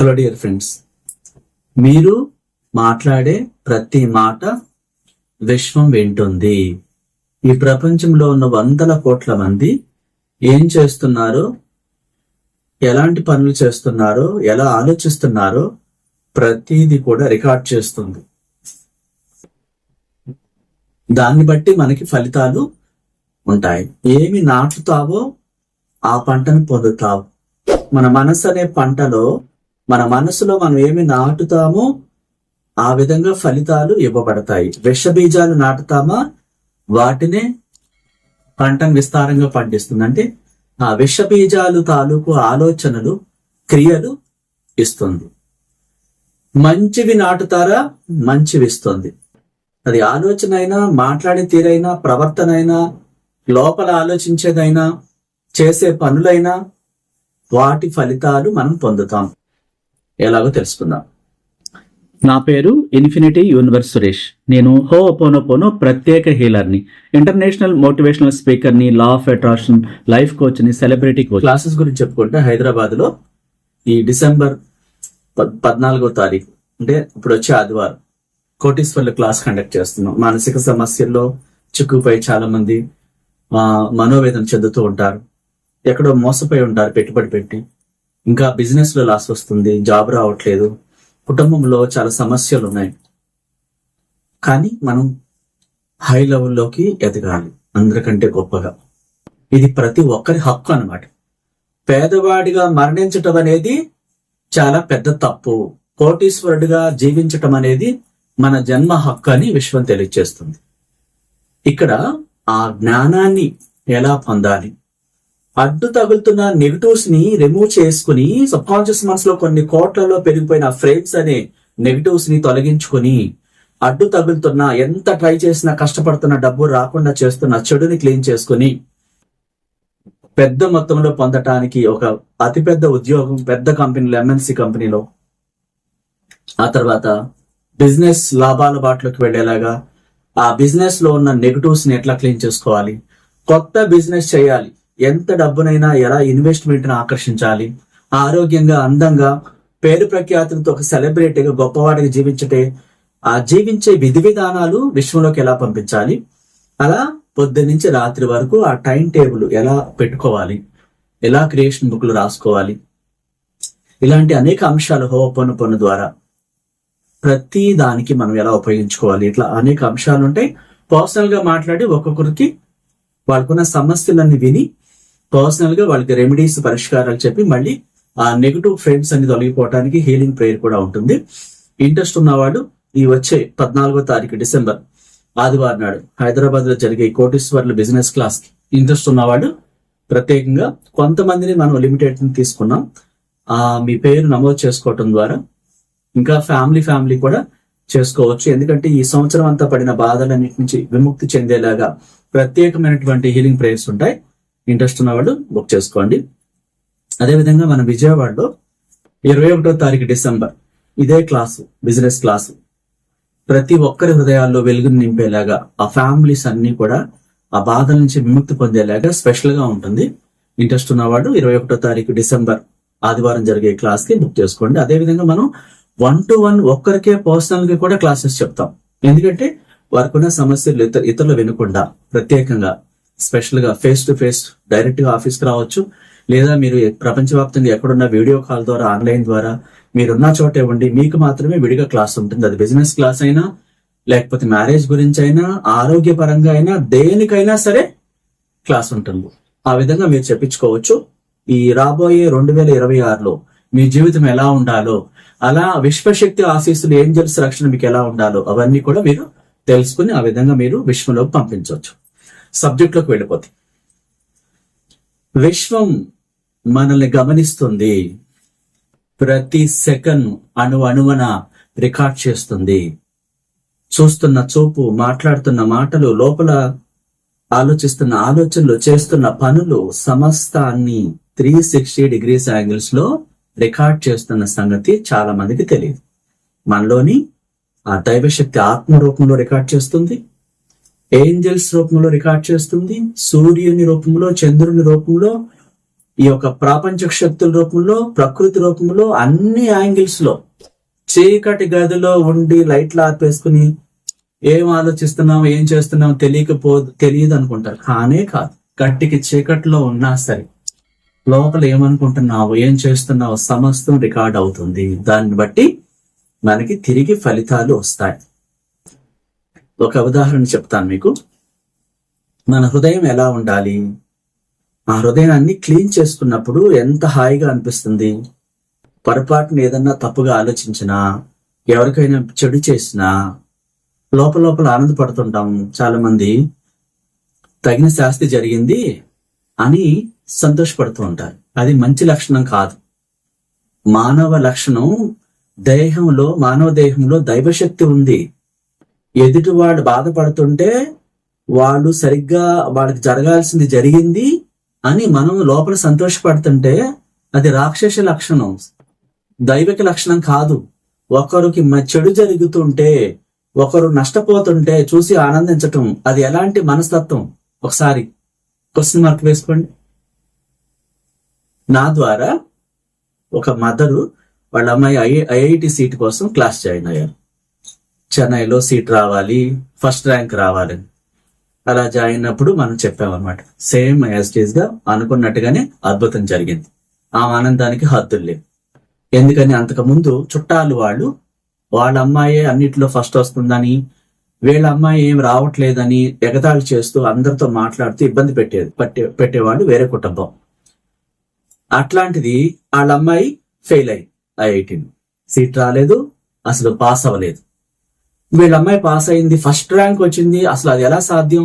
Hello dear friends మీరు మాట్లాడే ప్రతి మాట విశ్వం వింటుంది. ఈ ప్రపంచంలో ఉన్న వందల కోట్ల మంది ఏం చేస్తున్నారో ఎలాంటి పనులు చేస్తున్నారో ఎలా ఆలోచిస్తున్నారో ప్రతిదీ కూడా రికార్డ్ చేస్తుంది. దాన్ని బట్టి మనకి ఫలితాలు ఉంటాయి. ఏమి నాటుతావో ఆ పంటను పొందుతావు. మన మనసు అనే పంటలో మన మనసులో మనం ఏమి నాటుతామో ఆ విధంగా ఫలితాలు ఇవ్వబడతాయి. విష బీజాలు నాటుతామా? వాటినే పంటను విస్తారంగా పండిస్తుంది. అంటే ఆ విష బీజాలు తాలూకు ఆలోచనలు క్రియలు ఇస్తుంది. మంచివి నాటుతారా? మంచివి ఇస్తుంది. అది ఆలోచన అయినా మాట్లాడే తీరైనా ప్రవర్తన అయినా లోపల ఆలోచించేదైనా చేసే పనులైనా వాటి ఫలితాలు మనం పొందుతాం. ఎలాగో తెలుసుకుందాం. నా పేరు ఇన్ఫినిటీ యూనివర్స్ సురేష్. నేను హో పోనో ప్రత్యేక హీలర్ని ఇంటర్నేషనల్ మోటివేషనల్ స్పీకర్ని లా ఆఫ్ అట్రాక్షన్ లైఫ్ కోచ్ని సెలబ్రిటీ కోచ్. క్లాసెస్ గురించి చెప్పుకుంటే హైదరాబాద్లో ఈ డిసెంబర్ పద్- పద్నాలుగో తారీఖు అంటే ఇప్పుడు వచ్చే ఆదివారం కోటీశ్వర్ల క్లాస్ కండక్ట్ చేస్తున్నాం. మానసిక సమస్యల్లో చిక్కుపోయి చాలా మంది మనోవేదన చెందుతూ ఉంటారు. ఎక్కడో మోసపోయి ఉంటారు పెట్టుబడి పెట్టి. ఇంకా బిజినెస్లో లాస్ వస్తుంది జాబ్ రావట్లేదు. కుటుంబంలో చాలా సమస్యలు ఉన్నాయి. కానీ మనం హై లెవెల్లోకి ఎదగాలి. అందరికంటే గొప్పగా. ఇది ప్రతి ఒక్కరి హక్కు అన్నమాట. పేదవాడిగా మరణించటం అనేది చాలా పెద్ద తప్పు. కోటీశ్వరుడిగా జీవించటం అనేది మన జన్మ హక్కు అని విశ్వం తెలియజేస్తుంది ఇక్కడ ఆ జ్ఞానాన్ని ఎలా పొందాలి? అడ్డు తగులుతున్న నెగటివ్స్ని రిమూవ్ చేసుకుని సబ్ కాన్షియస్ మనసులో కొన్ని కోట్లలో పెరిగిపోయిన ఫ్రేమ్స్ అనే నెగటివ్స్ని తొలగించుకుని అడ్డు తగులుతున్న ఎంత ట్రై చేసినా కష్టపడుతున్న డబ్బు రాకుండా చేస్తున్న చెడుని క్లీన్ చేసుకుని పెద్ద మొత్తంలో పొందటానికి ఒక అతిపెద్ద ఉద్యోగం పెద్ద కంపెనీలో ఎంఎన్సి కంపెనీలో. ఆ తర్వాత బిజినెస్ లాభాల బాటలోకి వెళ్ళేలాగా ఆ బిజినెస్లో ఉన్న నెగటివ్స్ని ఎట్లా క్లీన్ చేసుకోవాలి? కొత్త బిజినెస్ చేయాలి. ఎంత డబ్బునైనా ఎలా ఇన్వెస్ట్మెంట్ని ఆకర్షించాలి? ఆరోగ్యంగా అందంగా పేరు ప్రఖ్యాతులతో ఒక సెలబ్రిటీగా గొప్పవాడిగా జీవించటే ఆ జీవించే విధి విధానాలు విశ్వంలోకి ఎలా పంపించాలి? అలా పొద్దు నుంచి రాత్రి వరకు ఆ టైం టేబుల్ ఎలా పెట్టుకోవాలి? ఎలా క్రియేషన్ బుక్లు రాసుకోవాలి? ఇలాంటి అనేక అంశాలు హోపను పను ద్వారా ప్రతి దానికి మనం ఎలా ఉపయోగించుకోవాలి? ఇట్లా అనేక అంశాలు ఉంటాయి పర్సనల్గా మాట్లాడి ఒక్కొక్కరికి వాళ్ళకున్న సమస్యలన్నీ విని పర్సనల్గా వాళ్ళకి రెమెడీస్ పరిష్కారాలు చెప్పి మళ్ళీ ఆ నెగటివ్ ఫ్రేమ్స్ అన్ని తొలగిపోవడానికి హీలింగ్ ప్రేయర్ కూడా ఉంటుంది. ఇంట్రెస్ట్ ఉన్నవాడు ఈ వచ్చే పద్నాలుగో తారీఖు డిసెంబర్ ఆదివారం నాడు హైదరాబాద్లో జరిగే ఈ కోటీశ్వర్ల బిజినెస్ క్లాస్కి ఇంట్రెస్ట్ ఉన్నవాడు ప్రత్యేకంగా కొంతమందిని మనం లిమిటెడ్ తీసుకున్నాం. ఆ మీ పేరు నమోదు చేసుకోవటం ద్వారా ఇంకా ఫ్యామిలీ ఫ్యామిలీ కూడా చేసుకోవచ్చు. ఎందుకంటే ఈ సంవత్సరం అంతా పడిన బాధలన్నిటి నుంచి విముక్తి చెందేలాగా ప్రత్యేకమైనటువంటి హీలింగ్ ప్రేయర్స్ ఉంటాయి. ఇంట్రెస్ట్ ఉన్నవాళ్ళు బుక్ చేసుకోండి. అదేవిధంగా మన విజయవాడలో ఇరవై ఒకటో తారీఖు డిసెంబర్ ఇదే క్లాసు బిజినెస్ క్లాసు. ప్రతి ఒక్కరి హృదయాల్లో వెలుగుని నింపేలాగా ఆ ఫ్యామిలీస్ అన్ని కూడా ఆ బాధల నుంచి విముక్తి పొందేలాగా స్పెషల్గా ఉంటుంది. ఇంట్రెస్ట్ ఉన్నవాడు ఇరవై ఒకటో తారీఖు డిసెంబర్ ఆదివారం జరిగే క్లాస్కి బుక్ చేసుకోండి. అదే విధంగా మనం వన్ టు వన్ ఒక్కరికే పర్సనల్గా కూడా క్లాసెస్ చెప్తాం. ఎందుకంటే వారికి ఉన్న సమస్యలు ఇతర ఇతరులు వినకుండా ప్రత్యేకంగా స్పెషల్గా ఫేస్ టు ఫేస్ డైరెక్ట్గా ఆఫీస్కి ఆఫీస్కి రావచ్చు. లేదా మీరు ప్రపంచవ్యాప్తంగా ఎక్కడున్న వీడియో కాల్ ద్వారా ఆన్లైన్ ద్వారా మీరున్న చోటే ఉండి మీకు మాత్రమే విడిగా క్లాస్ ఉంటుంది. అది బిజినెస్ క్లాస్ అయినా లేకపోతే మ్యారేజ్ గురించి అయినా ఆరోగ్యపరంగా అయినా దేనికైనా సరే క్లాస్ ఉంటుంది. ఆ విధంగా మీరు చెప్పించుకోవచ్చు. ఈ రాబోయే రెండు వేల ఇరవై ఆరులో మీ జీవితం ఎలా ఉండాలో అలా విశ్వశక్తి ఆశీస్సులు ఏంజల్స్ రక్షణ మీకు ఎలా ఉండాలో అవన్నీ కూడా మీరు తెలుసుకుని ఆ విధంగా మీరు విశ్వంలోకి పంపించవచ్చు. సబ్జెక్ట్లోకి విశ్వం మనల్ని గమనిస్తుంది. ప్రతి సెకండ్ అణు అణువన రికార్డ్ చేస్తుంది. చూస్తున్న చూపు మాట్లాడుతున్న మాటలు లోపల ఆలోచిస్తున్న ఆలోచనలు చేస్తున్న పనులు సమస్తాన్ని త్రీ సిక్స్టీ డిగ్రీస్ యాంగిల్స్లో రికార్డ్ చేస్తున్న సంగతి చాలా మందికి తెలియదు. మనలోని ఆ దైవశక్తి ఆత్మ రూపంలో రికార్డ్ చేస్తుంది. ఏంజల్స్ రూపంలో రికార్డ్ చేస్తుంది. సూర్యుని రూపంలో చంద్రుని రూపంలో ఈ యొక్క ప్రాపంచక శక్తుల రూపంలో ప్రకృతి రూపంలో అన్ని యాంగిల్స్లో చీకటి గదిలో ఉండి లైట్లు ఆపేసుకుని ఏం ఆలోచిస్తున్నాం ఏం చేస్తున్నాం తెలియకపో తెలియదు అనుకుంటారు. కానే కాదు. గట్టికి చీకట్లో ఉన్నా సరే లోపల ఏమనుకుంటున్నావు ఏం చేస్తున్నావు సమస్తం రికార్డ్ అవుతుంది. దాన్ని బట్టి మనకి తిరిగి ఫలితాలు వస్తాయి. ఒక ఉదాహరణ చెప్తాను మీకు. మన హృదయం ఎలా ఉండాలి? ఆ హృదయాన్ని క్లీన్ చేసుకున్నప్పుడు ఎంత హాయిగా అనిపిస్తుంది? పొరపాటున ఏదన్నా తప్పుగా ఆలోచించినా ఎవరికైనా చెడు చేసినా లోపల లోపల ఆనందపడుతుంటాం చాలా మంది తగిన శాస్తి జరిగింది అని సంతోషపడుతూ ఉంటారు. అది మంచి లక్షణం కాదు. మానవ లక్షణం దేహంలో మానవ దేహంలో దైవశక్తి ఉంది. ఎదుటివాడు బాధపడుతుంటే వాళ్ళు సరిగ్గా వాళ్ళకి జరగాల్సింది జరిగింది అని మనం లోపల సంతోషపడుతుంటే అది రాక్షస లక్షణం దైవిక లక్షణం కాదు. ఒకరికి చెడు జరుగుతుంటే ఒకరు నష్టపోతుంటే చూసి ఆనందించటం అది ఎలాంటి మనస్తత్వం? ఒకసారి క్వశ్చన్ మార్క్ వేసుకోండి. నా ద్వారా ఒక మదరు వాళ్ళ అమ్మాయి ఐఐటి సీట్ కోసం క్లాస్ జాయిన్ అయ్యారు. చెన్నైలో సీట్ రావాలి ఫస్ట్ ర్యాంక్ రావాలి. అలా జాయిన్ అయినప్పుడు మనం చెప్పామన్నమాట. సేమ్ యాజ్గా అనుకున్నట్టుగానే అద్భుతం జరిగింది. ఆ ఆనందానికి హద్దులు లేవు. ఎందుకని అంతకు ముందు చుట్టాలు వాళ్ళు వాళ్ళ అమ్మాయి అన్నిట్లో ఫస్ట్ వస్తుందని వీళ్ళ అమ్మాయి ఏం రావట్లేదని ఎగతాళి చేస్తూ అందరితో మాట్లాడుతూ ఇబ్బంది పెట్టేది పట్టే పెట్టేవాళ్ళు వేరే కుటుంబం. అట్లాంటిది వాళ్ళ అమ్మాయి ఫెయిల్ అయ్యి ఐఐటిని సీట్ రాలేదు అసలు పాస్ అవ్వలేదు. వీళ్ళ అమ్మాయి పాస్ అయింది ఫస్ట్ ర్యాంక్ వచ్చింది. అసలు అది ఎలా సాధ్యం?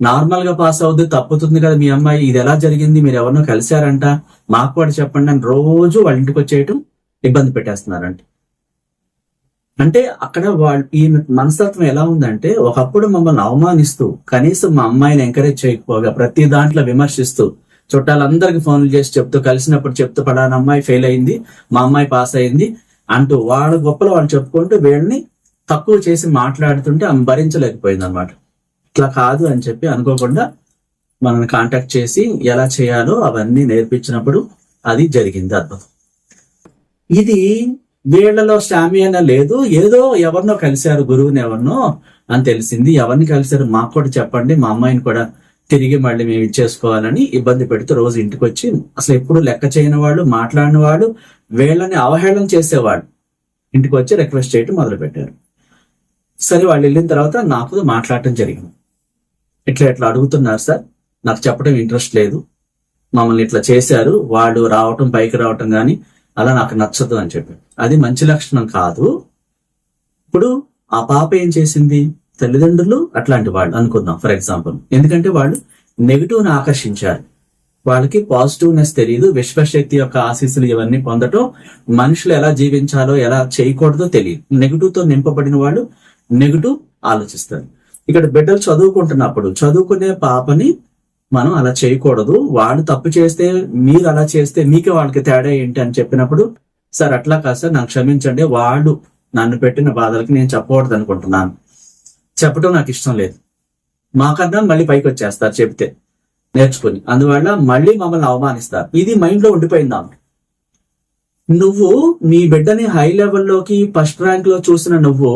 నార్మల్గా పాస్ అవుద్ది తప్పుతుంది కదా మీ అమ్మాయి. ఇది ఎలా జరిగింది? మీరు ఎవరినో కలిశారంట. మాకు కూడా చెప్పండి అని రోజు వాళ్ళ ఇంటికి వచ్చేయటం ఇబ్బంది పెట్టేస్తున్నారంట. అంటే అక్కడ వాళ్ళు ఈ మనస్తత్వం ఎలా ఉందంటే ఒకప్పుడు మమ్మల్ని అవమానిస్తూ కనీసం మా అమ్మాయిని ఎంకరేజ్ చేయకపోగా ప్రతి దాంట్లో విమర్శిస్తూ చుట్టాలందరికి ఫోన్లు చేసి చెప్తూ కలిసినప్పుడు చెప్తూ పడాన అమ్మాయి ఫెయిల్ అయింది మా అమ్మాయి పాస్ అయింది అంటూ వాళ్ళ గొప్పలు వాళ్ళు చెప్పుకుంటూ వీళ్ళని తక్కువ చేసి మాట్లాడుతుంటే ఆమె భరించలేకపోయింది అనమాట ఇట్లా కాదు అని చెప్పి అనుకోకుండా మనల్ని కాంటాక్ట్ చేసి ఎలా చేయాలో అవన్నీ నేర్పించినప్పుడు అది జరిగింది అద్భుతం. ఇది వీళ్ళలో స్టామినా లేదు ఏదో ఎవరినో కలిశారు గురువుని ఎవరినో అని తెలిసింది. ఎవరిని కలిశారు మాకు కూడా చెప్పండి మా అమ్మాయిని కూడా తిరిగి మళ్ళీ మేము ఇచ్చేసుకోవాలని ఇబ్బంది పెడుతూ రోజు ఇంటికి వచ్చి అసలు ఎప్పుడు లెక్క చేయని వాళ్ళు మాట్లాడిన వాళ్ళు వీళ్ళని అవహేళన చేసేవాళ్ళు. ఇంటికి వచ్చి రిక్వెస్ట్ చేయటం మొదలు పెట్టారు సరే వాళ్ళు వెళ్ళిన తర్వాత నాకు మాట్లాడటం జరిగింది. ఇట్లా ఇట్లా అడుగుతున్నారు సార్. నాకు చెప్పడం ఇంట్రెస్ట్ లేదు. మమ్మల్ని ఇట్లా చేశారు. వాళ్ళు రావటం పైకి రావటం కానీ అలా నాకు నచ్చదు అని చెప్పి అది మంచి లక్షణం కాదు. ఇప్పుడు ఆ పాప ఏం చేసింది? తల్లిదండ్రులు అట్లాంటి వాళ్ళు అనుకుందాం ఫర్ ఎగ్జాంపుల్. ఎందుకంటే వాళ్ళు నెగిటివ్ని ఆకర్షించారు. వాళ్ళకి పాజిటివ్నెస్ తెలియదు విశ్వశక్తి యొక్క ఆశీస్సులు ఇవన్నీ పొందటం మనుషులు ఎలా జీవించాలో ఎలా చేయకూడదో తెలియదు నెగిటివ్తో నింపబడిన వాళ్ళు నెగిటివ్ ఆలోచిస్తారు ఇక్కడ బిడ్డలు చదువుకుంటున్నప్పుడు చదువుకునే పాపని మనం అలా చేయకూడదు. వాడు తప్పు చేస్తే మీరు అలా చేస్తే మీకే వాళ్ళకి తేడా ఏంటి అని చెప్పినప్పుడు సార్ అట్లా కాదు సార్ నాకు క్షమించండి. వాళ్ళు నన్ను పెట్టిన బాధలకి నేను చెప్పకూడదు అనుకుంటున్నాను. చెప్పడం నాకు ఇష్టం లేదు. మాకన్నా మళ్ళీ పైకి వచ్చేస్తారు చెప్తే నేర్చుకుని. అందువల్ల మళ్ళీ మమ్మల్ని అవమానిస్తారు. ఇది మైండ్లో ఉండిపోయింది ఆమె. నువ్వు నీ బిడ్డని హై లెవెల్లోకి ఫస్ట్ ర్యాంక్లో చూసిన నువ్వు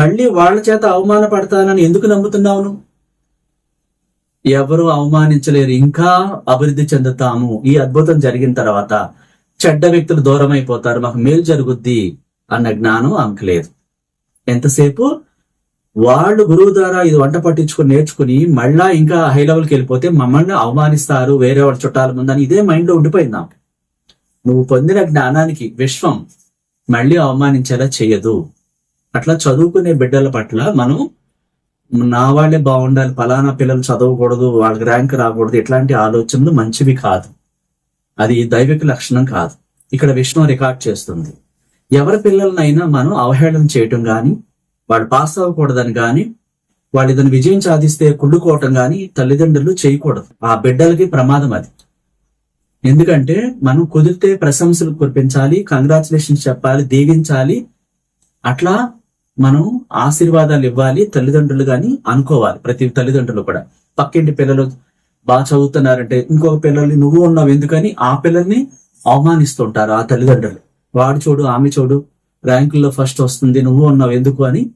మళ్ళీ వాళ్ళ చేత అవమానపడతానని ఎందుకు నమ్ముతున్నావు నువ్వు ఎవరు అవమానించలేరు. ఇంకా అభివృద్ధి చెందుతాము. ఈ అద్భుతం జరిగిన తర్వాత చెడ్డ వ్యక్తులు దూరం అయిపోతారు మాకు మేలు జరుగుద్ది అన్న జ్ఞానం ఆమెకు లేదు. ఎంతసేపు? వాళ్ళు గురువు ద్వారా ఇది వంట పట్టించుకుని నేర్చుకుని మళ్ళా ఇంకా హై లెవెల్కి వెళ్ళిపోతే మమ్మల్ని అవమానిస్తారు. వేరే వాళ్ళ చుట్టాల ముందని ఇదే మైండ్లో ఉండిపోయింది నువ్వు పొందిన జ్ఞానానికి విశ్వం మళ్ళీ అవమానించేలా చేయదు. అట్లా చదువుకునే బిడ్డల పట్ల మనం నా వాళ్ళే బాగుండాలి ఫలానా పిల్లలు చదవకూడదు వాళ్ళకి ర్యాంక్ రాకూడదు ఇట్లాంటి ఆలోచనలు మంచివి కాదు. అది దైవిక లక్షణం కాదు. ఇక్కడ విష్ణు రికార్డ్ చేస్తుంది. ఎవరి పిల్లలనైనా మనం అవహేళన చేయటం కానీ వాళ్ళు పాస్ అవ్వకూడదని కానీ వాళ్ళు ఏదైనా విజయం సాధిస్తే కుళ్ళుకోవటం కానీ తల్లిదండ్రులు చేయకూడదు. ఆ బిడ్డలకి ప్రమాదం అది. ఎందుకంటే మనం కుదిరితే ప్రశంసలు కురిపించాలి కంగ్రాచులేషన్స్ చెప్పాలి దీవించాలి. అట్లా మనం ఆశీర్వాదాలు ఇవ్వాలి తల్లిదండ్రులు గాని అనుకోవాలి ప్రతి తల్లిదండ్రులు కూడా. పక్కింటి పిల్లలు బాగా చదువుతున్నారంటే ఇంకొక పిల్లల్ని నువ్వు ఉన్నావు ఎందుకని ఆ పిల్లల్ని అవమానిస్తుంటారు ఆ తల్లిదండ్రులు. వాడు చూడు ఆమె చూడు ర్యాంకుల్లో ఫస్ట్ వస్తుంది నువ్వు ఉన్నావు ఎందుకు అని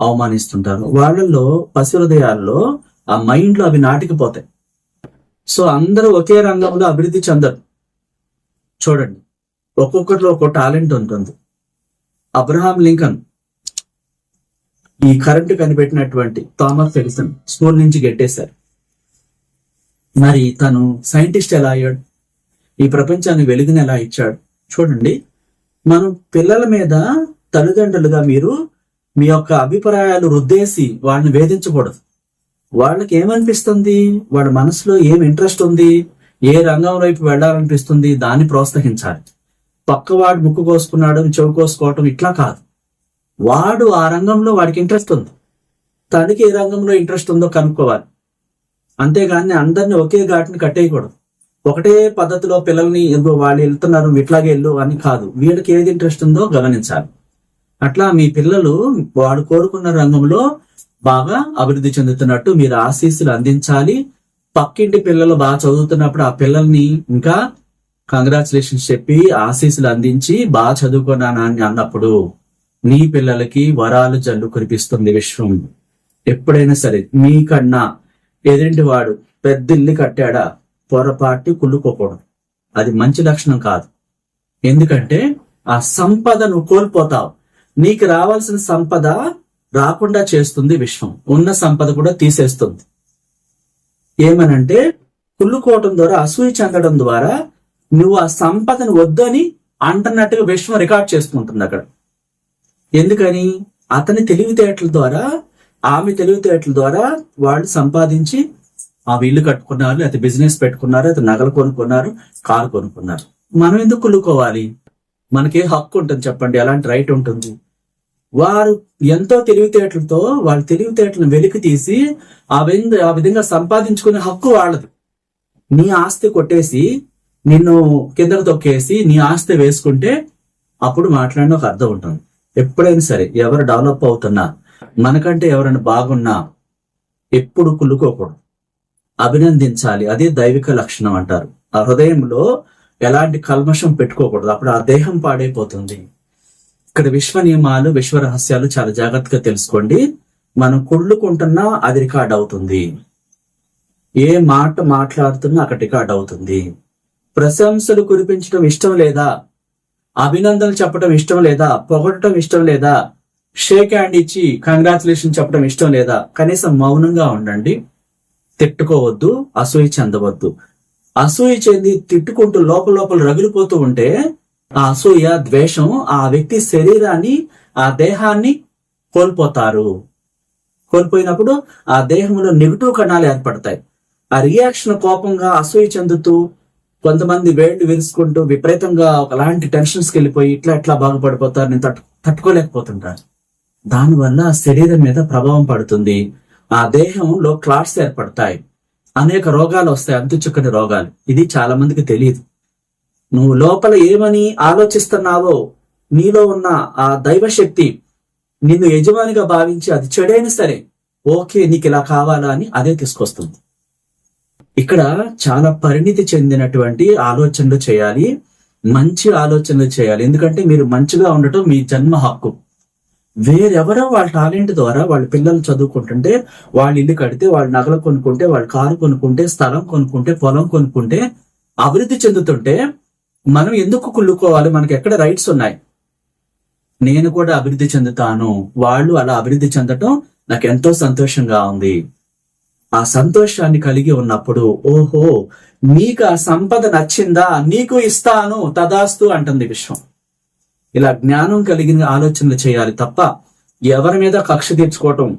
అవమానిస్తుంటారు. వాళ్ళల్లో పసి హృదయాల్లో ఆ మైండ్లో అవి నాటికిపోతాయి. సో అందరూ ఒకే రంగంలో అభివృద్ధి చెందరు. చూడండి ఒక్కొక్కరిలో ఒక్కో టాలెంట్ ఉంటుంది. అబ్రహాం లింకన్ ఈ కరెంటు కనిపెట్టినటువంటి థామస్ ఎడిసన్ స్కూల్ నుంచి గెట్టేశారు. మరి తను సైంటిస్ట్ ఎలా అయ్యాడు? ఈ ప్రపంచాన్ని వెలుగుని ఎలా ఇచ్చాడు? చూడండి. మనం పిల్లల మీద తల్లిదండ్రులుగా మీరు మీ యొక్క అభిప్రాయాలు రుద్దేసి వాళ్ళని వేధించకూడదు. వాళ్ళకి ఏమనిపిస్తుంది? వాళ్ళ మనసులో ఏం ఇంట్రెస్ట్ ఉంది? ఏ రంగం వైపు వెళ్ళాలనిపిస్తుంది దాన్ని ప్రోత్సహించాలి. పక్కవాడు ముక్కు కోసుకున్నాడు చెవు కోసుకోవటం ఇట్లా కాదు. వాడు ఆ రంగంలో వాడికి ఇంట్రెస్ట్ ఉంది. తనకి ఏ రంగంలో ఇంట్రెస్ట్ ఉందో కనుక్కోవాలి. అంతేగాని అందరిని ఒకే ఘాటుని కట్టేయకూడదు. ఒకటే పద్ధతిలో పిల్లల్ని ఇదిగో వాళ్ళు వెళ్తున్నారు ఇట్లాగే వెళ్ళు అని కాదు. వీళ్ళకి ఏది ఇంట్రెస్ట్ ఉందో గమనించాలి. అట్లా మీ పిల్లలు వాడు కోరుకున్న రంగంలో బాగా అభివృద్ధి చెందుతున్నట్టు మీరు ఆశీస్సులు అందించాలి. పక్కింటి పిల్లలు బాగా చదువుతున్నప్పుడు ఆ పిల్లల్ని ఇంకా కంగ్రాచులేషన్స్ చెప్పి ఆశీస్సులు అందించి బాగా చదువుకున్నానా అని అన్నప్పుడు నీ పిల్లలకి వరాలు జల్లు కురిపిస్తుంది విశ్వం. ఎప్పుడైనా సరే నీకన్నా ఎదురింటి వాడు పెద్ద ఇల్లు కట్టాడా? పొరపాటి కుళ్ళుకోకూడదు. అది మంచి లక్షణం కాదు. ఎందుకంటే ఆ సంపద నువ్వు కోల్పోతావు. నీకు రావాల్సిన సంపద రాకుండా చేస్తుంది విశ్వం. ఉన్న సంపద కూడా తీసేస్తుంది. ఏమనంటే కుళ్ళుకోవటం ద్వారా అసూయ చెందడం ద్వారా నువ్వు ఆ సంపదను వద్దని అంటున్నట్టుగా విశ్వం రికార్డ్ చేసుకుంటుంది అక్కడ. ఎందుకని? అతని తెలివితేటల ద్వారా ఆమె తెలివితేటల ద్వారా వాళ్ళు సంపాదించి ఆ ఇల్లు కట్టుకున్నారు లేకపోతే బిజినెస్ పెట్టుకున్నారు లేకపోతే నగలు కొనుక్కున్నారు కారు కొనుక్కున్నారు. మనం ఎందుకు కుళ్ళుకోవాలి? మనకే హక్కు ఉంటుంది చెప్పండి అలాంటి రైట్ ఉంటుంది? వారు ఎంతో తెలివితేటలతో వాళ్ళ తెలివితేటలను వెలికి తీసి ఆ విధంగా ఆ విధంగా సంపాదించుకునే హక్కు వాళ్ళది. నీ ఆస్తి కొట్టేసి నిన్ను కిందకు తొక్కేసి నీ ఆస్తి వేసుకుంటే అప్పుడు మాట్లాడిన ఒక అర్థం ఉంటుంది. ఎప్పుడైనా సరే ఎవరు డెవలప్ అవుతున్నా మనకంటే ఎవరైనా బాగున్నా ఎప్పుడు కుళ్ళుకోకూడదు. అభినందించాలి. అదే దైవిక లక్షణం అంటారు. ఆ హృదయంలో ఎలాంటి కల్మషం పెట్టుకోకూడదు. అప్పుడు ఆ దేహం పాడైపోతుంది. ఇక్కడ విశ్వ నియమాలు విశ్వ రహస్యాలు చాలా జాగ్రత్తగా తెలుసుకోండి. మనం కుళ్ళుకుంటున్నా అది రికార్డ్ అవుతుంది. ఏ మాట మాట్లాడుతున్నా అక్కడ రికార్డ్ అవుతుంది. ప్రశంసలు కురిపించడం ఇష్టం లేదా? అభినందనలు చెప్పడం ఇష్టం లేదా? పొగడటం ఇష్టం లేదా? షేక్ హ్యాండ్ ఇచ్చి కంగ్రాచులేషన్ చెప్పడం ఇష్టం లేదా? కనీసం మౌనంగా ఉండండి. తిట్టుకోవద్దు అసూయ చెందవద్దు. అసూయ చెంది తిట్టుకుంటూ లోపల లోపల రగిలిపోతూ ఉంటే ఆ అసూయ ద్వేషం ఆ వ్యక్తి శరీరాన్ని ఆ దేహాన్ని కోల్పోతారు. కోల్పోయినప్పుడు ఆ దేహంలో నెగిటివ్ కణాలు ఏర్పడతాయి. ఆ రియాక్షన్ కోపంగా అసూయ చెందుతూ కొంతమంది వేళ్ళు విరుచుకుంటూ విపరీతంగా ఒకలాంటి టెన్షన్స్కి వెళ్ళిపోయి ఇట్లా ఎట్లా బాగుపడిపోతారు నేను తట్టు తట్టుకోలేకపోతుంటారు దానివల్ల శరీరం మీద ప్రభావం పడుతుంది. ఆ దేహంలో క్లాట్స్ ఏర్పడతాయి. అనేక రోగాలు వస్తాయి అంతు చిక్కని రోగాలు. ఇది చాలా మందికి తెలియదు నువ్వు లోపల ఏమని ఆలోచిస్తున్నావో నీలో ఉన్న ఆ దైవశక్తి నిన్ను యజమానిగా భావించి అది చెడైనా సరే ఓకే నీకు ఇలా కావాలా అని అదే తీసుకొస్తుంది. ఇక్కడ చాలా పరిణితి చెందినటువంటి ఆలోచనలు చేయాలి మంచి ఆలోచనలు చేయాలి. ఎందుకంటే మీరు మంచిగా ఉండటం మీ జన్మ హక్కు. వేరెవరో వాళ్ళ టాలెంట్ ద్వారా వాళ్ళ పిల్లలు చదువుకుంటుంటే వాళ్ళ ఇల్లు కడితే వాళ్ళ నగలు కొనుక్కుంటే వాళ్ళ కారు కొనుక్కుంటే స్థలం కొనుక్కుంటే పొలం కొనుక్కుంటే అభివృద్ధి చెందుతుంటే మనం ఎందుకు కుళ్ళుకోవాలి? మనకి ఎక్కడ రైట్స్ ఉన్నాయి? నేను కూడా అభివృద్ధి చెందుతాను. వాళ్ళు అలా అభివృద్ధి చెందటం నాకు ఎంతో సంతోషంగా ఉంది. ఆ సంతోషాన్ని కలిగి ఉన్నప్పుడు ఓహో నీకు ఆ సంపద నచ్చిందా? నీకు ఇస్తాను తదాస్తు అంటుంది విశ్వం. ఇలా జ్ఞానం కలిగిన ఆలోచనలు చేయాలి తప్ప ఎవరి మీద కక్ష తీర్చుకోవటం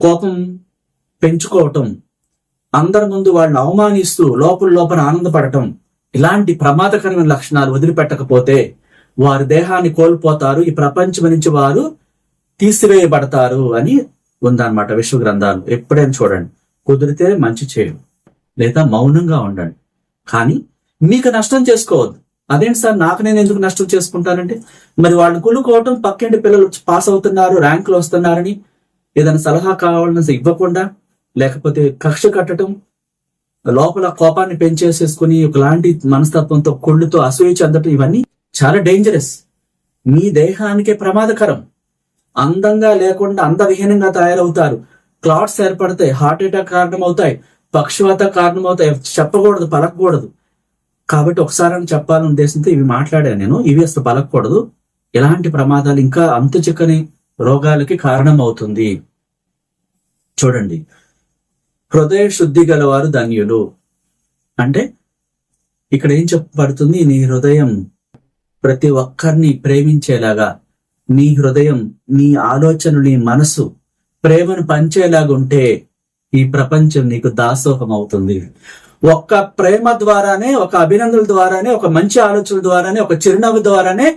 కోపం పెంచుకోవటం అందరి ముందు వాళ్ళని అవమానిస్తూ లోపల లోపల ఆనందపడటం ఇలాంటి ప్రమాదకరమైన లక్షణాలు వదిలిపెట్టకపోతే వారి దేహాన్ని కోల్పోతారు ఈ ప్రపంచం నుంచి వారు తీసివేయబడతారు అని ఉందన్నమాట విశ్వ గ్రంథాలు ఎప్పుడైనా చూడండి. కుదిరితే మంచి చేయండి లేదా మౌనంగా ఉండండి. కానీ మీకు నష్టం చేసుకోవద్దు. అదేంటి సార్ నాకు నేను ఎందుకు నష్టం చేసుకుంటానంటే మరి వాళ్ళు కులుకోవటం పక్కింటి పిల్లలు పాస్ అవుతున్నారు ర్యాంకులు వస్తున్నారని ఏదైనా సలహా కావాలని ఇవ్వకుండా లేకపోతే కక్ష కట్టడం లోపల కోపాన్ని పెంచేసేసుకుని ఒకలాంటి మనస్తత్వంతో కొళ్ళుతో అసూయ చెందటం ఇవన్నీ చాలా డేంజరస్ మీ దేహానికే ప్రమాదకరం. అందంగా లేకుండా అందవిహీనంగా తయారవుతారు. క్లాట్స్ ఏర్పడతాయి హార్ట్ అటాక్ కారణం అవుతాయి పక్షవాత కారణం అవుతాయి చెప్పకూడదు పలకకూడదు. కాబట్టి ఒకసారి అని చెప్పాలని ఉద్దేశంతో ఇవి మాట్లాడాను నేను. ఇవి అసలు పలకకూడదు. ఎలాంటి ప్రమాదాలు ఇంకా అంతు చిక్కని రోగాలకి కారణం అవుతుంది చూడండి. హృదయ శుద్ధి గలవారు ధన్యులు. అంటే ఇక్కడ ఏం చెప్పబడుతుంది? నీ హృదయం ప్రతి ఒక్కరిని ప్రేమించేలాగా నీ హృదయం నీ ఆలోచనలు నీ మనసు ప్రేమను పంచేలాగా ఉంటే ఈ ప్రపంచం నీకు దాసోహం అవుతుంది ఒక్క ప్రేమ ద్వారానే ఒక అభినందనల ద్వారానే ఒక మంచి ఆలోచనల ద్వారానే ఒక చిరునవ్వు ద్వారానే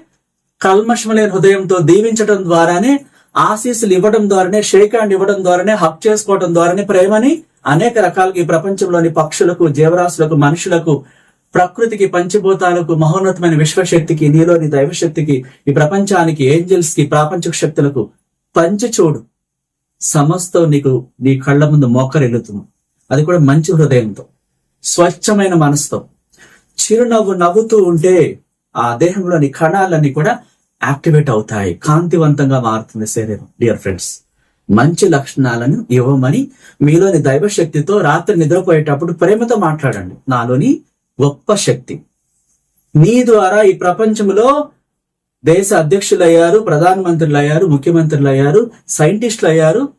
కల్మషం లేని హృదయంతో దీవించడం ద్వారానే ఆశీస్సులు ఇవ్వడం ద్వారానే షేక్ హ్యాండ్ ఇవ్వడం ద్వారానే హక్ చేసుకోవడం ద్వారానే ప్రేమని అనేక రకాలుగా ఈ ప్రపంచంలోని పక్షులకు జీవరాశులకు మనుషులకు ప్రకృతికి పంచభూతాలకు మహోన్నతమైన విశ్వశక్తికి నీలోని దైవశక్తికి ఈ ప్రపంచానికి ఏంజల్స్కి ప్రాపంచక శక్తులకు పంచి చూడు సమస్తం నీకు నీ కళ్ళ ముందు మోకరెళ్ళుతుంది అది కూడా మంచి హృదయంతో స్వచ్ఛమైన మనసుతో. చిరునవ్వు నవ్వుతూ ఉంటే ఆ దేహంలోని కణాలన్నీ కూడా యాక్టివేట్ అవుతాయి కాంతివంతంగా మారుతుంది శరీరం. డియర్ ఫ్రెండ్స్ మంచి లక్షణాలను ఇవ్వమని మీలోని దైవశక్తితో రాత్రి నిద్రపోయేటప్పుడు ప్రేమతో మాట్లాడండి. నాలోని గొప్ప శక్తి. నీ ద్వారా ఈ ప్రపంచంలో దేశ అధ్యక్షులు అయ్యారు ప్రధానమంత్రులు అయ్యారు ముఖ్యమంత్రులు అయ్యారు సైంటిస్టులు అయ్యారు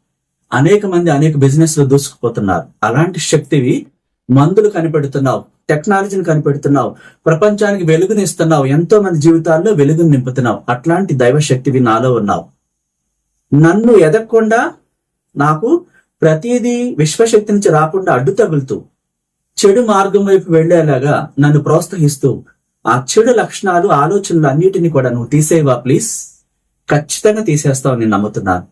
అనేక మంది అనేక బిజినెస్లో దూసుకుపోతున్నారు. అలాంటి శక్తివి మందులు కనిపెడుతున్నావు టెక్నాలజీని కనిపెడుతున్నావు ప్రపంచానికి వెలుగునిస్తున్నావు ఎంతో మంది జీవితాల్లో వెలుగుని నింపుతున్నావు. అట్లాంటి దైవ శక్తివి నాలో ఉన్నావు. నన్ను ఎదగకుండా నాకు ప్రతిదీ విశ్వశక్తి నుంచి రాకుండా అడ్డు తగులుతూ చెడు మార్గం వైపు వెళ్ళేలాగా నన్ను ప్రోత్సహిస్తూ ఆ చెడు లక్షణాలు ఆలోచనలు అన్నిటిని కూడా నువ్వు తీసేవా ప్లీజ్ ఖచ్చితంగా తీసేస్తావు నేను నమ్ముతున్నాను.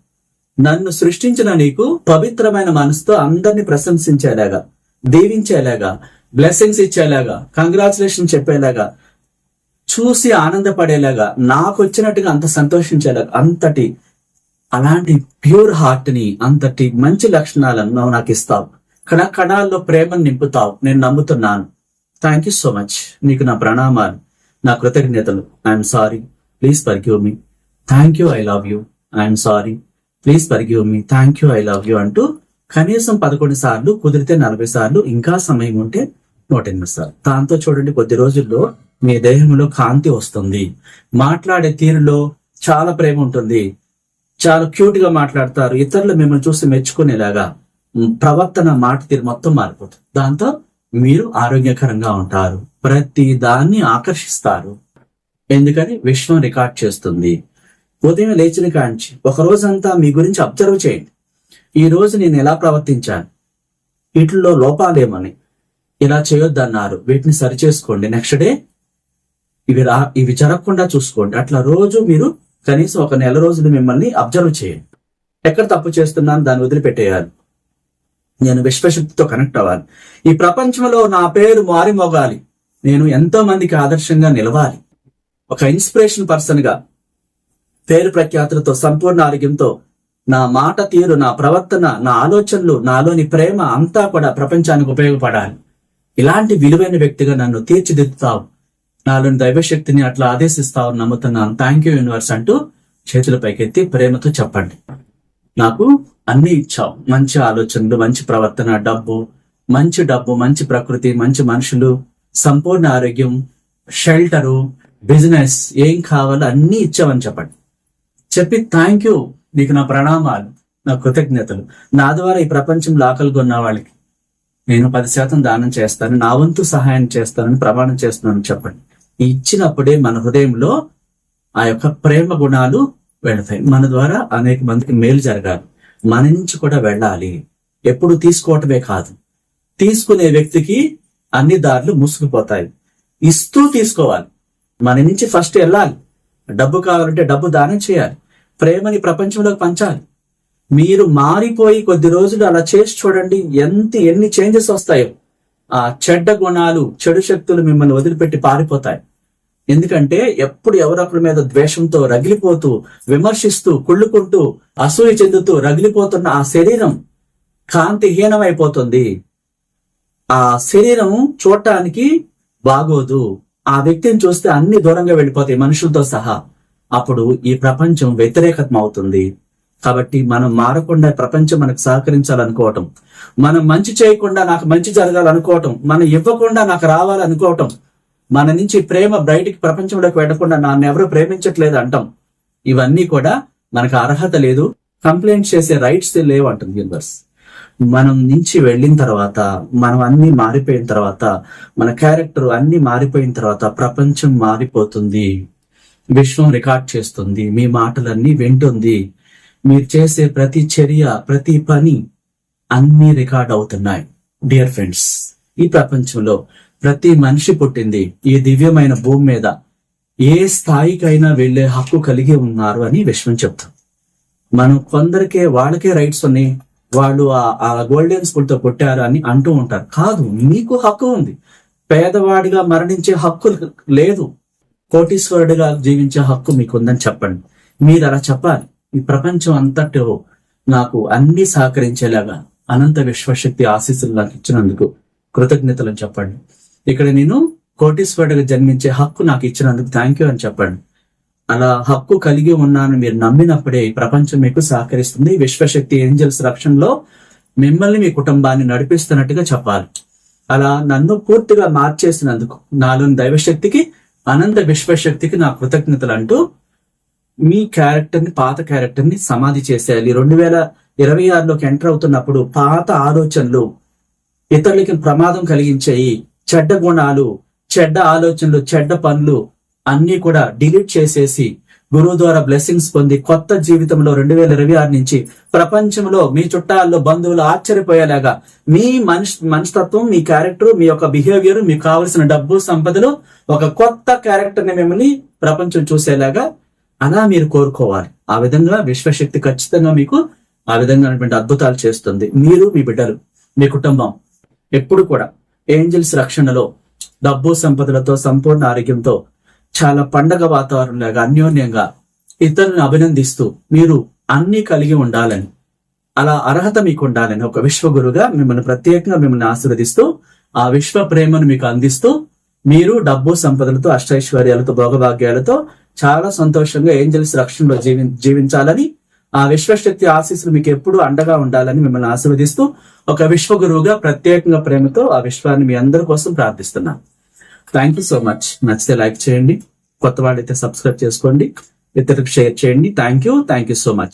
నన్ను సృష్టించిన నీకు పవిత్రమైన మనసుతో అందరిని ప్రశంసించేలాగా దీవించేలాగా బ్లెస్సింగ్స్ ఇచ్చేలాగా కంగ్రాచులేషన్ చెప్పేలాగా చూసి ఆనందపడేలాగా నాకు వచ్చినట్టుగా అంత సంతోషించేలాగా అంతటి అలాంటి ప్యూర్ హార్ట్ని అంతటి మంచి లక్షణాలను నువ్వు నాకు ఇస్తావు. కణ కణాల్లో ప్రేమను నింపుతావు. నేను నమ్ముతున్నాను. థ్యాంక్ యూ సో మచ్ నీకు నా ప్రణామాలు నా కృతజ్ఞతలు. I'm sorry please forgive me thank you I love you I'm sorry please forgive me thank you I love you అంటూ కనీసం పదకొండు సార్లు కుదిరితే నలభై సార్లు ఇంకా సమయం ఉంటే నూట ఎనిమిది సార్లు దాంతో చూడండి కొద్ది రోజుల్లో మీ దేహంలో కాంతి వస్తుంది. మాట్లాడే తీరులో చాలా ప్రేమ ఉంటుంది. చాలా క్యూట్గా మాట్లాడతారు. ఇతరులు మిమ్మల్ని చూసి మెచ్చుకునేలాగా ప్రవర్తన మాట తీరు మొత్తం మారిపోతుంది. దాంతో మీరు ఆరోగ్యకరంగా ఉంటారు. ప్రతి దాన్ని ఆకర్షిస్తారు. ఎందుకని? విశ్వం రికార్డ్ చేస్తుంది. ఉదయం లేచిన కాంచి ఒక రోజంతా మీ గురించి అబ్జర్వ్ చేయండి. ఈ రోజు నేను ఎలా ప్రవర్తించాను? వీటిల్లో లోపాలేమని ఇలా చేయొద్దన్నారు. వీటిని సరి చేసుకోండి నెక్స్ట్ డే ఇవి రా ఇవి జరగకుండా చూసుకోండి. అట్లా రోజు మీరు కనీసం ఒక నెల రోజులు మిమ్మల్ని అబ్జర్వ్ చేయండి. ఎక్కడ తప్పు చేస్తున్నాను దాన్ని వదిలిపెట్టేయాలి. నేను విశ్వశక్తితో కనెక్ట్ అవ్వాలి. ఈ ప్రపంచంలో నా పేరు మారి మోగాలి. నేను ఎంతో మందికి ఆదర్శంగా నిలవాలి. ఒక ఇన్స్పిరేషన్ పర్సన్గా పేరు ప్రఖ్యాతులతో సంపూర్ణ ఆరోగ్యంతో నా మాట తీరు నా ప్రవర్తన నా ఆలోచనలు నాలోని ప్రేమ అంతా కూడా ప్రపంచానికి ఉపయోగపడాలి. ఇలాంటి విలువైన వ్యక్తిగా నన్ను తీర్చిదిద్దుతావు. నాలోని దైవశక్తిని అట్లా ఆదేశిస్తావు నమ్ముతున్నాను. థ్యాంక్ యూ యూనివర్స్ అంటూ చేతుల పైకెత్తి ప్రేమతో చెప్పండి. నాకు అన్ని ఇచ్చావు. మంచి ఆలోచనలు మంచి ప్రవర్తన డబ్బు మంచి డబ్బు మంచి ప్రకృతి మంచి మనుషులు సంపూర్ణ ఆరోగ్యం షెల్టరు బిజినెస్ ఏం కావాలో అన్ని ఇచ్చావని చెప్పండి. చెప్పి థ్యాంక్ యూ నీకు నా ప్రణామాలు నా కృతజ్ఞతలు. నా ద్వారా ఈ ప్రపంచంలో ఆకలి కొన్న వాళ్ళకి నేను పది శాతం దానం చేస్తాను నా వంతు సహాయం చేస్తానని ప్రమాణం చేస్తున్నాను చెప్పండి. ఇచ్చినప్పుడే మన హృదయంలో ఆ యొక్క ప్రేమ గుణాలు వెళతాయి. మన ద్వారా అనేక మందికి మేలు జరగాలి. మన నుంచి కూడా వెళ్ళాలి. ఎప్పుడు తీసుకోవటమే కాదు. తీసుకునే వ్యక్తికి అన్ని దారులు మూసుకుపోతాయి ఇస్తూ తీసుకోవాలి. మన నుంచి ఫస్ట్ వెళ్ళాలి. డబ్బు కావాలంటే డబ్బు దానం చేయాలి. ప్రేమని ప్రపంచంలోకి పంచాలి. మీరు మారిపోయి కొద్ది రోజులు అలా చేసి చూడండి ఎంత ఎన్ని చేంజెస్ వస్తాయో. ఆ చెడ్డ గుణాలు చెడు శక్తులు మిమ్మల్ని వదిలిపెట్టి పారిపోతాయి. ఎందుకంటే ఎప్పుడు ఎవరొకరి మీద ద్వేషంతో రగిలిపోతూ విమర్శిస్తూ కుళ్ళుకుంటూ అసూయ చెందుతూ రగిలిపోతున్న ఆ శరీరం కాంతిహీనమైపోతుంది. ఆ శరీరం చూడటానికి బాగోదు. ఆ వ్యక్తిని చూస్తే అన్ని దూరంగా వెళ్ళిపోతాయి మనుషులతో సహా. అప్పుడు ఈ ప్రపంచం వ్యతిరేకతం అవుతుంది కాబట్టి మనం మారకుండా ప్రపంచం మనకు సహకరించాలనుకోవటం. మనం మంచి చేయకుండా నాకు మంచి జరగాలనుకోవటం. మనం ఇవ్వకుండా నాకు రావాలనుకోవటం. మన నుంచి ప్రేమ బయటికి ప్రపంచంలోకి వెళ్ళకుండా నన్ను ఎవరు ప్రేమించట్లేదు అంటాం. ఇవన్నీ కూడా మనకు అర్హత లేదు. కంప్లైంట్ చేసే రైట్స్ లేవు అంటుంది యూనివర్స్. మనం నుంచి వెళ్ళిన తర్వాత మనం అన్ని మారిపోయిన తర్వాత మన క్యారెక్టర్ అన్ని మారిపోయిన తర్వాత ప్రపంచం మారిపోతుంది. విశ్వం రికార్డ్ చేస్తుంది. మీ మాటలన్నీ వింటుంది. మీరు చేసే ప్రతి చర్య ప్రతి పని అన్ని రికార్డ్ అవుతున్నాయి. డియర్ ఫ్రెండ్స్ ఈ ప్రపంచంలో ప్రతి మనిషి పుట్టింది ఈ దివ్యమైన భూమి మీద. ఏ స్థాయికైనా వెళ్ళే హక్కు కలిగి ఉన్నారు అని విశ్వం చెప్తాం మనం కొందరికే వాళ్ళకే రైట్స్ ఉన్నాయి. వాళ్ళు ఆ- గోల్డెన్ స్కూల్తో పుట్టారు అని అంటూ ఉంటారు. కాదు మీకు హక్కు ఉంది. పేదవాడిగా మరణించే హక్కు లేదు. కోటీశ్వరుడిగా జీవించే హక్కు మీకు ఉందని చెప్పండి. మీరు అలా చెప్పాలి. ఈ ప్రపంచం అంతటో నాకు అన్ని సహకరించేలాగా అనంత విశ్వశక్తి ఆశీస్సులు నాకు ఇచ్చినందుకు కృతజ్ఞతలు చెప్పండి. ఇక్కడ నేను కోటీశ్వరుడిగా జన్మించే హక్కు నాకు ఇచ్చినందుకు థ్యాంక్ యూ అని చెప్పండి. అలా హక్కు కలిగి ఉన్నాను మీరు నమ్మినప్పుడే ప్రపంచం మీకు సహకరిస్తుంది. విశ్వశక్తి ఏంజల్స్ రక్షణలో మిమ్మల్ని మీ కుటుంబాన్ని నడిపిస్తున్నట్టుగా చెప్పాలి. అలా నన్ను పూర్తిగా మార్చేసినందుకు నాలోని దైవశక్తికి అనంత విశ్వశక్తికి నా కృతజ్ఞతలు అంటూ మీ క్యారెక్టర్ని పాత క్యారెక్టర్ని సమాధి చేసేయాలి. రెండు వేల ఇరవై ఆరులోకి ఎంటర్ అవుతున్నప్పుడు పాత ఆలోచనలు ఇతరులకి ప్రమాదం కలిగించాయి. చెడ్డ గుణాలు చెడ్డ ఆలోచనలు చెడ్డ పనులు అన్ని కూడా డిలీట్ చేసేసి గురువు ద్వారా బ్లెస్సింగ్స్ పొంది కొత్త జీవితంలో రెండు వేల ఇరవై ఆరు నుంచి ప్రపంచంలో మీ చుట్టాల్లో బంధువులు ఆశ్చర్యపోయేలాగా మీ మనిషి మనస్తత్వం మీ క్యారెక్టర్ మీ యొక్క బిహేవియర్ మీకు కావలసిన డబ్బు సంపదలు ఒక కొత్త క్యారెక్టర్ని మిమ్మల్ని ప్రపంచం చూసేలాగా అలా మీరు కోరుకోవాలి. ఆ విధంగా విశ్వశక్తి ఖచ్చితంగా మీకు ఆ విధంగా అద్భుతాలు చేస్తుంది. మీరు మీ బిడ్డలు మీ కుటుంబం ఎప్పుడు కూడా ఏంజల్స్ రక్షణలో డబ్బు సంపదలతో సంపూర్ణ ఆరోగ్యంతో చాలా పండగ వాతావరణంలాగా అన్యోన్యంగా ఇతరులను అభినందిస్తూ మీరు అన్ని కలిగి ఉండాలని అలా అర్హత మీకు ఉండాలని ఒక విశ్వగురుగా మిమ్మల్ని ప్రత్యేకంగా మిమ్మల్ని ఆశీర్వదిస్తూ ఆ విశ్వ ప్రేమను మీకు అందిస్తూ మీరు డబ్బు సంపదలతో అష్టైశ్వర్యాలతో భోగభాగ్యాలతో చాలా సంతోషంగా ఏంజల్స్ రక్షణలో జీవి జీవించాలని ఆ విశ్వశక్తి ఆశీస్సులు మీకు ఎప్పుడు అండగా ఉండాలని మిమ్మల్ని ఆశీర్వదిస్తూ ఒక విశ్వగురువుగా ప్రత్యేకంగా ప్రేమతో ఆ విశ్వాన్ని మీ అందరి కోసం ప్రార్థిస్తున్నాను థ్యాంక్ యూ సో మచ్ నచ్చితే లైక్ చేయండి. కొత్త వాళ్ళైతే సబ్స్క్రైబ్ చేసుకోండి. ఇతరులకు షేర్ చేయండి. Thank you thank you so much